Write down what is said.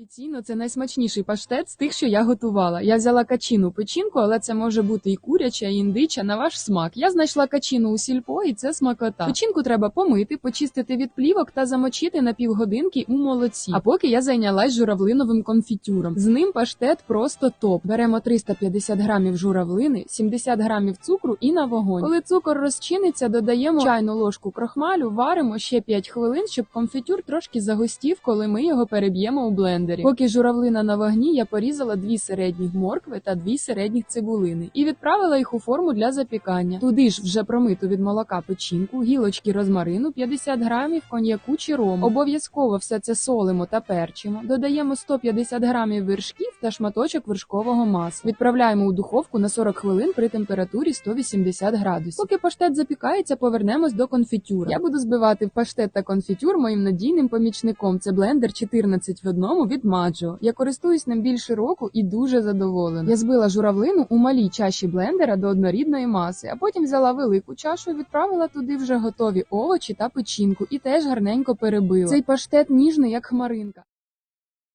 Офіційно це найсмачніший паштет з тих, що я готувала. Я взяла качину печінку, але це може бути і куряча, і індича на ваш смак. Я знайшла качину у сільпо, і це смакота. Печінку треба помити, почистити від плівок та замочити на півгодинки у молоці. А поки я зайнялась журавлиновим конфітюром. З ним паштет просто топ. Беремо 350 грамів журавлини, 70 грамів цукру і на вогонь. Коли цукор розчиниться, додаємо чайну ложку крохмалю, варимо ще 5 хвилин, щоб конфітюр трошки загустів, коли ми його переб'ємо у блендері. Поки журавлина на вогні, я порізала дві середніх моркви та дві середніх цибулини і відправила їх у форму для запікання. Туди ж вже промиту від молока печінку, гілочки розмарину, 50 грамів коньяку чи рому. Обов'язково все це солимо та перчимо. Додаємо 150 грамів вершків та шматочок вершкового масла. Відправляємо у духовку на 40 хвилин при температурі 180 градусів. Поки паштет запікається, повернемось до конфітюра. Я буду збивати паштет та конфітюр моїм надійним помічником. Це блендер 14 в одному від Маджо. Я користуюсь ним більше року і дуже задоволена. Я збила журавлину у малій чаші блендера до однорідної маси, а потім взяла велику чашу і відправила туди вже готові овочі та печінку, і теж гарненько перебила. Цей паштет ніжний, як хмаринка.